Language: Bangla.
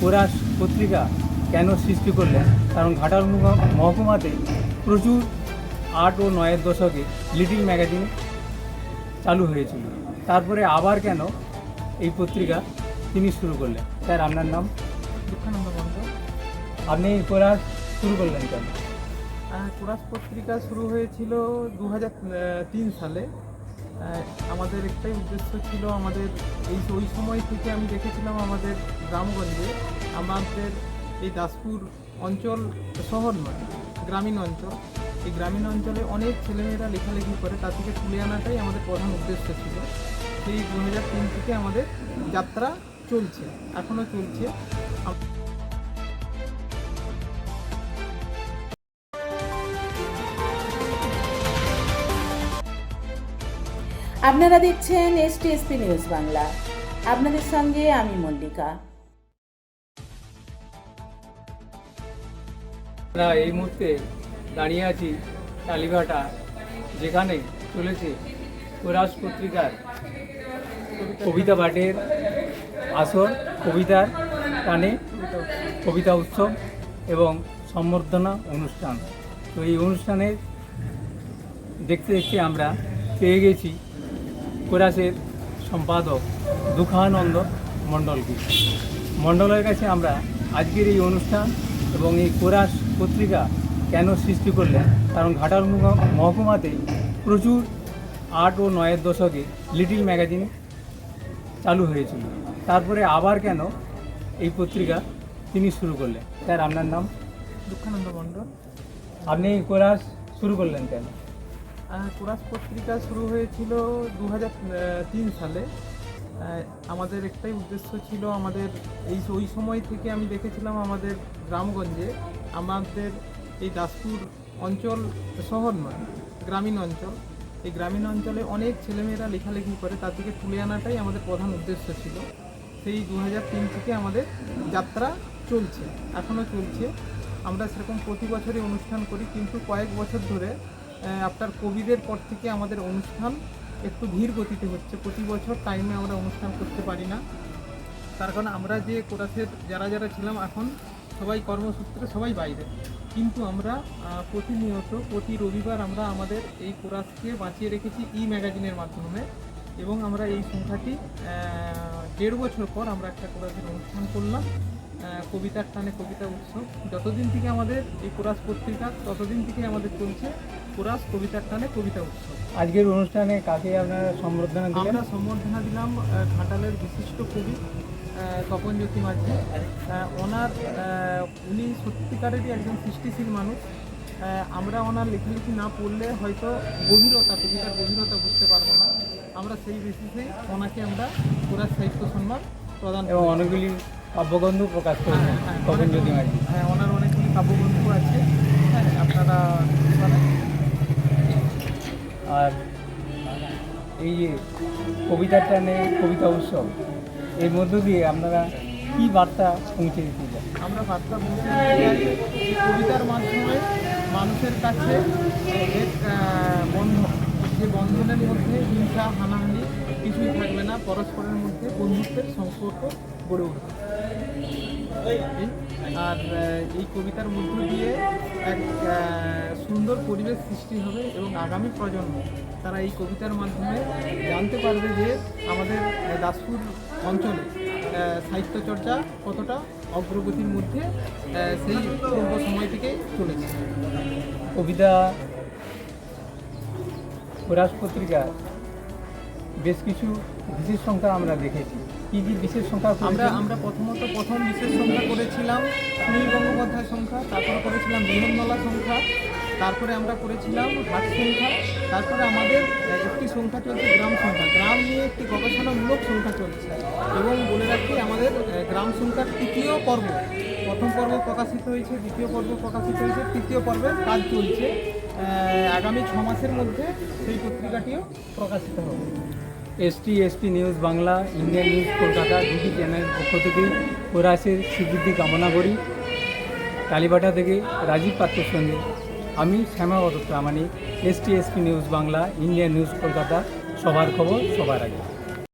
কোরাস পত্রিকা কেন সৃষ্টি করলেন? কারণ ঘাটাল মহ- মহকুমাতে প্রচুর আট ও নয়ের দশকে লিটিল ম্যাগাজিন চালু হয়েছিল। তারপরে আবার কেন এই পত্রিকা তিনি শুরু করলেন? স্যার আপনার নাম? আপনি কোরাস শুরু করলেন কেন? কুরাস পত্রিকা শুরু হয়েছিল দু তিন সালে। আমাদের একটাই উদ্দেশ্য ছিল আমাদের এই ওই সময় থেকে আমি দেখেছিলাম আমাদের গ্রামগঞ্জে, আমাদের এই দাসপুর অঞ্চল শহর নয়, গ্রামীণ অঞ্চল। এই গ্রামীণ অঞ্চলে অনেক ছেলেমেয়েরা লেখালেখি করে তা থেকে তুলে আনাটাই আমাদের প্রধান উদ্দেশ্য ছিল। সেই দু হাজার তিন থেকে আমাদের যাত্রা চলছে, এখনও চলছে। আপনারা দেখছেন এসটিএসপি নিউজ বাংলা আপনাদের সঙ্গে আমি মল্লিকা। আমরা এই মুহূর্তে দাঁড়িয়ে আছি কালীঘাটা যেখানে চলেছে কোরাস পত্রিকার কবিতা পাঠের আসর, কবিতার টানে কবিতা উৎসব এবং সম্বর্ধনা অনুষ্ঠান। তো এই অনুষ্ঠানে দেখতে দেখতে আমরা পেয়ে গেছি কোরাসের সম্পাদক দুঃখানন্দ মণ্ডলকে। মণ্ডলের কাছে আমরা আজকের এই অনুষ্ঠান এবং এই কোরাস পত্রিকা কেন সৃষ্টি করলেন কারণ ঘাটাল মহ- মহকুমাতে প্রচুর আট ও নয়ের দশকে লিটিল ম্যাগাজিন চালু হয়েছিল। তারপরে আবার কেন এই পত্রিকা তিনি শুরু করলেন? স্যার আপনার নাম? দুঃখানন্দ মণ্ডল। আপনি এই কোরাস শুরু করলেন কেন? কুরাস পত্রিকা শুরু হয়েছিল দু সালে। আমাদের একটাই উদ্দেশ্য ছিল আমাদের এই, ওই সময় থেকে আমি দেখেছিলাম আমাদের গ্রামগঞ্জে, আমাদের এই দাসপুর অঞ্চল শহর নয়, গ্রামীণ অঞ্চল। এই গ্রামীণ অঞ্চলে অনেক ছেলেমেয়েরা লেখালেখি করে তা থেকে তুলে আনাটাই আমাদের প্রধান উদ্দেশ্য ছিল। সেই দু থেকে আমাদের যাত্রা চলছে, এখনও চলছে। আমরা সেরকম প্রতি বছরই অনুষ্ঠান করি, কিন্তু কয়েক বছর ধরে আপনার কোভিডের পর থেকে আমাদের অনুষ্ঠান একটু ধীর গতিতে হচ্ছে। প্রতি বছর টাইমে আমরা অনুষ্ঠান করতে পারি না। তার কারণ আমরা যে কোরাসের যারা যারা ছিলাম এখন, সবাই কর্মসূত্রে সবাই বাইরে। কিন্তু আমরা প্রতিনিয়ত, প্রতি রবিবার আমরা আমাদের এই কোরাসকে বাঁচিয়ে রেখেছি ই ম্যাগাজিনের মাধ্যমে এবং আমরা এই সংখ্যাটি দেড় বছর পর আমরা একটা কোরাসের অনুষ্ঠান করলাম। কবিতার টানে কবিতা উৎসব। যতদিন থেকে আমাদের এই কোরাস পত্রিকা ততদিন থেকে আমাদের চলছে কোরাস কবিতার টানে কবিতা উৎসব। আজকের অনুষ্ঠানে কাকে আপনারা সম্বর্ধনা দিলেন? আমরা সম্বর্ধনা দিলাম ঘাটালের বিশিষ্ট কবি তপন জ্যোতি মাঝি। ওনার উনি সত্যিকারেরই একজন সৃষ্টিশীল মানুষ। আমরা ওনার লেখালেখি না পড়লে হয়তো গভীরতা কবিতার গভীরতা বুঝতে পারব না। আমরা সেই বেসিসে ওনাকে আমরা পুরা সাহিত্য সম্মান প্রদান এবং। অনেকগুলি কাব্যগ্রন্থ প্রকাশ করেছেন হ্যাঁ, হ্যাঁ, জ্যোতি মাঝি হ্যাঁ ওনার অনেকগুলি কাব্যগ্রন্থ আছে। হ্যাঁ আপনারা। আর এই যে কবিতার টানে কবিতা উৎসব এর মধ্য দিয়ে আপনারা কি বার্তা পৌঁছে দিতে চান? আমরা বার্তা চাই এই কবিতার মাধ্যমে মানুষের কাছে এক বন্ধন যে বন্ধনের মধ্যে হিংসা হানাহানি কিছুই থাকবে না, পরস্পরের মধ্যে বন্ধুত্বের সম্পর্ক গড়ে উঠবে। আর এই কবিতার মধ্য দিয়ে এক সুন্দর পরিবেশ সৃষ্টি হবে এবং আগামী প্রজন্ম তারা এই কবিতার মাধ্যমে জানতে পারবে যে আমাদের দাসপুর অঞ্চলে সাহিত্য চর্চা কতটা অগ্রগতির মধ্যে সেই পূর্ব সময় থেকে চলেছে। কবিতা পত্রিকা বেশ কিছু বিশেষ সংখ্যা আমরা দেখেছি। কি কি বিশেষ সংখ্যা আমরা আমরা প্রথমত প্রথম বিশেষ সংখ্যা করেছিলাম সুনীল গঙ্গোপাধ্যায় সংখ্যা, তারপরে করেছিলাম বিহনমালা সংখ্যা, তারপরে আমরা করেছিলাম হাট সংখ্যা, তারপরে আমাদের একটি সংখ্যা চলছে গ্রাম সংখ্যা। গ্রাম নিয়ে একটি গবেষণামূলক সংখ্যা চলছে এবং বলে রাখি আমাদের গ্রাম সংখ্যার তৃতীয় পর্ব, প্রথম পর্ব প্রকাশিত হয়েছে, দ্বিতীয় পর্ব প্রকাশিত হয়েছে, তৃতীয় পর্বের কাজ চলছে আগামী ছ মাসের মধ্যে সেই পত্রিকাটিও প্রকাশিত হবে। ST SP news Bangla, Indian news Kolkata দুটি চ্যানেলের পক্ষ থেকে প্রয়াসের স্বীকৃতি কামনা করি। কালীবাটা থেকে রাজীব পাত্রের সঙ্গে আমি শ্যামাবত Pramanik ST SP news Bangla, Indian news Kolkata, সবার খবর সবার আগে।